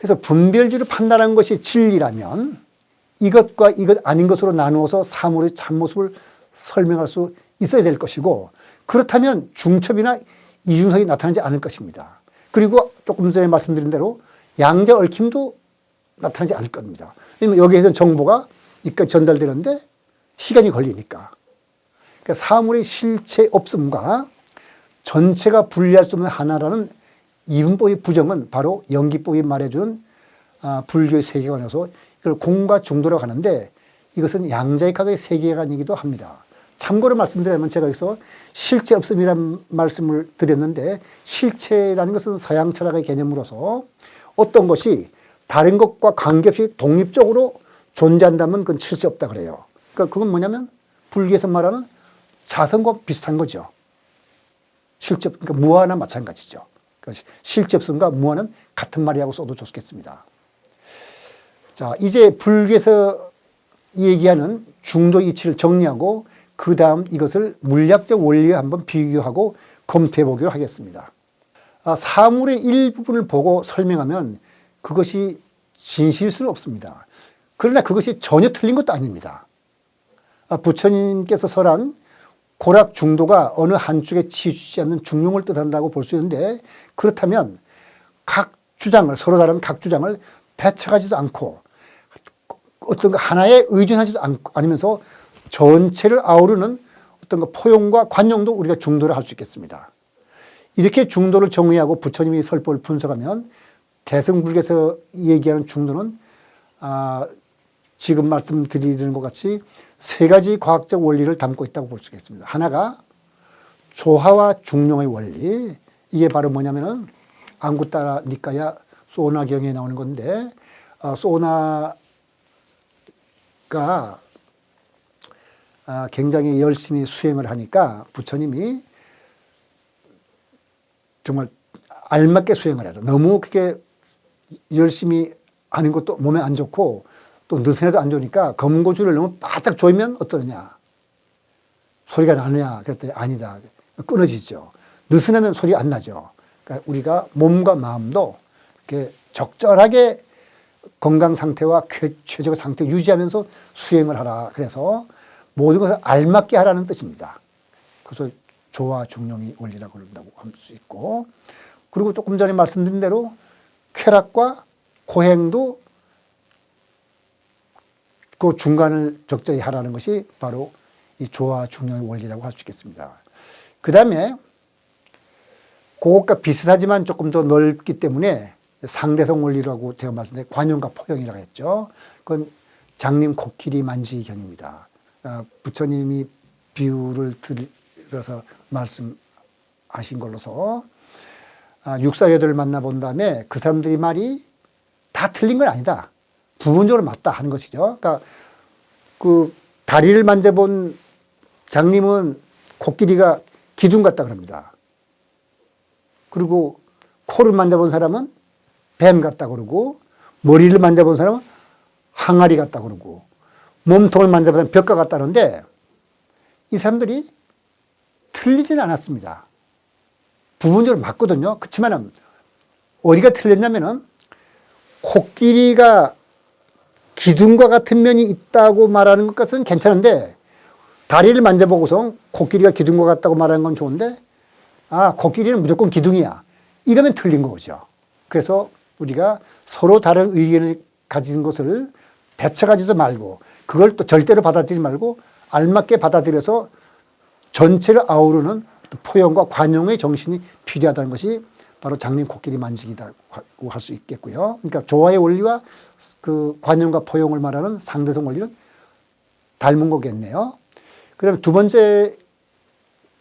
그래서 분별지로 판단한 것이 진리라면 이것과 이것 아닌 것으로 나누어서 사물의 참모습을 설명할 수 있어야 될 것이고 그렇다면 중첩이나 이중성이 나타나지 않을 것입니다. 그리고 조금 전에 말씀드린 대로 양자 얽힘도 나타나지 않을 겁니다. 왜냐면 여기에서 정보가 이까지 전달되는데 시간이 걸리니까. 그러니까 사물의 실체 없음과 전체가 분리할 수 없는 하나라는 이분법의 부정은 바로 연기법이 말해주는 아, 불교의 세계관에서 이걸 공과 중도라고 하는데 이것은 양자역학의 세계관이기도 합니다. 참고로 말씀드리면 제가 여기서 실체 없음이라는 말씀을 드렸는데 실체라는 것은 서양 철학의 개념으로서 어떤 것이 다른 것과 관계없이 독립적으로 존재한다면 그건 실체 없다 그래요. 그러니까 그건 뭐냐면 불교에서 말하는 자성과 비슷한 거죠. 실제 없- 그러니까 무아나 마찬가지죠. 그러니까 없음과 무아는 같은 말이라고 써도 좋겠습니다. 자, 이제 불교에서 얘기하는 중도 이치를 정리하고 그 다음 이것을 물리학적 원리와 한번 비교하고 검토해 보기로 하겠습니다. 아, 사물의 일부분을 보고 설명하면 그것이 진실일 수는 없습니다. 그러나 그것이 전혀 틀린 것도 아닙니다. 아, 부처님께서 설한 고락 중도가 어느 한쪽에 치우치지 않는 중용을 뜻한다고 볼 수 있는데 그렇다면 각 주장을 서로 다른 각 주장을 배척하지도 않고 어떤 거 하나에 의존하지도 않고 아니면서 전체를 아우르는 어떤 거 포용과 관용도 우리가 중도를 할 수 있겠습니다. 이렇게 중도를 정의하고 부처님이 설법을 분석하면 대승불교에서 얘기하는 중도는 아, 지금 말씀드리는 것 같이 세 가지 과학적 원리를 담고 있다고 볼 수 있겠습니다. 하나가 조화와 중용의 원리. 이게 바로 뭐냐면은 안구 따라 니까야 소나경에 나오는 건데 어, 소나가 아, 굉장히 열심히 수행을 하니까 부처님이 정말 알맞게 수행을 해라. 너무 그게 열심히 하는 것도 몸에 안 좋고 또 느슨해도 안 좋으니까 검고줄을 너무 바짝 조이면 어떠느냐. 소리가 나느냐. 그랬더니 아니다. 끊어지죠. 느슨하면 소리 안 나죠. 그러니까 우리가 몸과 마음도 이렇게 적절하게 건강 상태와 쾌- 최적의 상태 유지하면서 수행을 하라. 그래서 모든 것을 알맞게 하라는 뜻입니다. 그래서 조화 중용이 원리라고 그런다고 할 수 있고 그리고 조금 전에 말씀드린 대로 쾌락과 고행도 그 중간을 적절히 하라는 것이 바로 이 조화 중용의 원리라고 할 수 있겠습니다. 그 다음에 그것과 비슷하지만 조금 더 넓기 때문에 상대성 원리라고 제가 말씀드린 관용과 포용이라고 했죠. 그건 장님 코끼리 만지경입니다. 아, 부처님이 비유를 들어서 말씀하신 걸로서 아, 육사여들을 만나본 다음에 그 사람들이 말이 다 틀린 건 아니다. 부분적으로 맞다 하는 것이죠. 그러니까 그 다리를 만져본 장님은 코끼리가 기둥 같다 그럽니다. 그리고 코를 만져본 사람은 뱀 같다 그러고 머리를 만져본 사람은 항아리 같다 그러고 몸통을 만져본 사람은 벽과 같다는데 이 사람들이 틀리지는 않았습니다. 부분적으로 맞거든요. 그렇지만은 어디가 틀렸냐면은 코끼리가 기둥과 같은 면이 있다고 말하는 것은 괜찮은데 다리를 만져보고서 코끼리가 기둥과 같다고 말하는 건 좋은데 아 코끼리는 무조건 기둥이야 이러면 틀린 거죠. 그래서 우리가 서로 다른 의견을 가진 것을 배척하지도 말고 그걸 또 절대로 받아들이지 말고 알맞게 받아들여서 전체를 아우르는 포용과 관용의 정신이 필요하다는 것이 바로 장님 코끼리 만지기라고 할 수 있겠고요. 그러니까 조화의 원리와 그 관용과 포용을 말하는 상대성 원리는 닮은 거겠네요. 그 다음에 두 번째,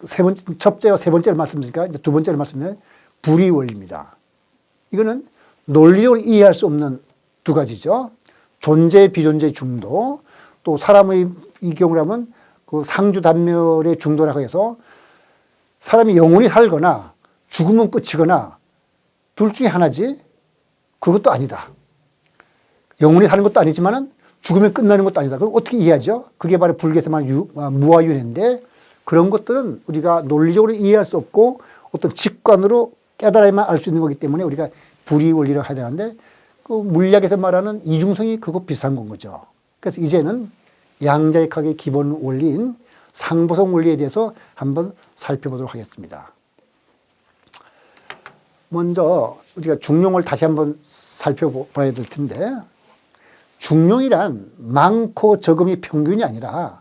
세 번째, 첫째와 세 번째를 말씀드리니까 이제 두 번째를 말씀드리면 불의 원리입니다. 이거는 논리적으로 이해할 수 없는 두 가지죠. 존재, 비존재 중도, 또 사람의 이 경우라면 그 상주 단멸의 중도라고 해서 사람이 영원히 살거나 죽으면 끝이거나 둘 중에 하나지 그것도 아니다. 영원히 사는 것도 아니지만은 죽으면 끝나는 것도 아니다. 그럼 어떻게 이해하죠? 그게 바로 불교에서 말하는 유- 아, 무아윤회인데 그런 것들은 우리가 논리적으로 이해할 수 없고 어떤 직관으로 깨달아야만 알 수 있는 거기 때문에 우리가 불의 원리를 해야 되는데 그 물리학에서 말하는 이중성이 그거 비슷한 건 거죠. 그래서 이제는 양자역학의 기본 원리인 상보성 원리에 대해서 한번 살펴보도록 하겠습니다. 먼저 우리가 중용을 다시 한번 살펴봐야 될 텐데 중용이란 많고 적음이 평균이 아니라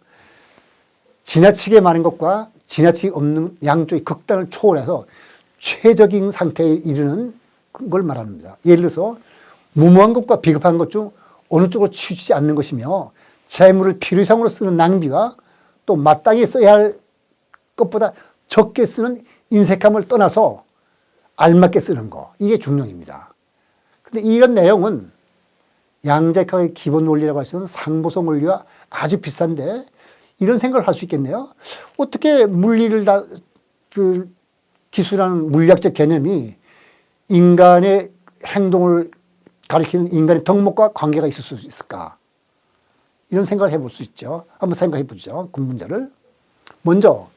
지나치게 많은 것과 지나치게 없는 양쪽의 극단을 초월해서 최적인 상태에 이르는 걸 말합니다. 예를 들어서 무모한 것과 비겁한 것 중 어느 쪽으로 치우치지 않는 것이며 재물을 필요 이상으로 쓰는 낭비와 또 마땅히 써야 할 것보다 적게 쓰는 인색함을 떠나서 알맞게 쓰는 거 이게 중용입니다. 근데 이런 내용은 양자역학의 기본 원리라고 할 수 있는 상보성 원리와 아주 비슷한데 이런 생각을 할 수 있겠네요. 어떻게 물리를 다, 그, 기술하는 물리학적 개념이 인간의 행동을 가리키는 인간의 덕목과 관계가 있을 수 있을까? 이런 생각을 해볼 수 있죠. 한번 생각해 보죠. 그 문제를. 먼저,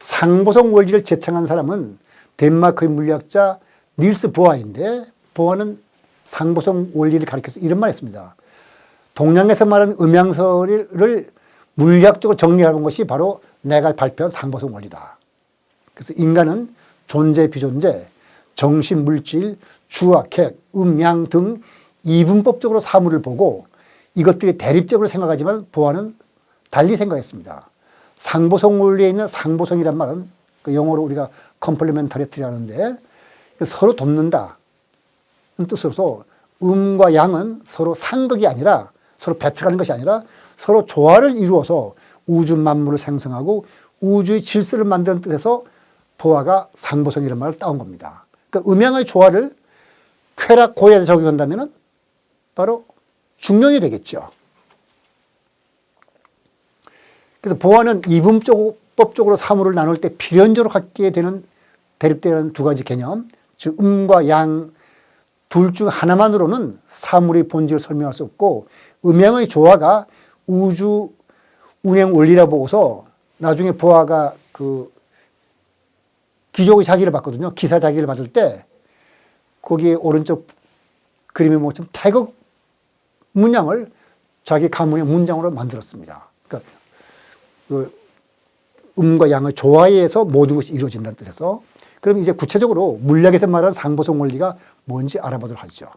상보성 원리를 제창한 사람은 덴마크의 물리학자 닐스 보아인데, 보아는 상보성 원리를 가리켜서 이런 말 했습니다. 동양에서 말하는 음양설을 물리학적으로 정리하는 것이 바로 내가 발표한 상보성 원리다. 그래서 인간은 존재, 비존재, 정신, 물질, 주와 객, 음양 등 이분법적으로 사물을 보고 이것들이 대립적으로 생각하지만 보아는 달리 생각했습니다. 상보성 원리에 있는 상보성이란 말은 그 영어로 우리가 컴플리멘터리티라는데 서로 돕는다. 뜻으로서 음과 양은 서로 상극이 아니라 서로 배척하는 것이 아니라 서로 조화를 이루어서 우주 만물을 생성하고 우주의 질서를 만드는 뜻에서 보아가 상보성이라는 말을 따온 겁니다. 그러니까 음양의 조화를 쾌락 고야에 적용한다면 바로 중용이 되겠죠. 그래서 보아는 이분법적으로 사물을 나눌 때 필연적으로 갖게 되는 대립되는 두 가지 개념, 즉 음과 양 둘 중 하나만으로는 사물의 본질을 설명할 수 없고 음양의 조화가 우주 운행 원리라 보고서 나중에 보아가 그 기적의 자기를 받거든요. 기사 자기를 받을 때 거기에 오른쪽 그림의 모처럼 태극 문양을 자기 가문의 문장으로 만들었습니다. 그러니까 그 음과 양을 조화해서 모든 것이 이루어진다는 뜻에서 그럼 이제 구체적으로 물리학에서 말하는 상보성 원리가 뭔지 알아보도록 하죠.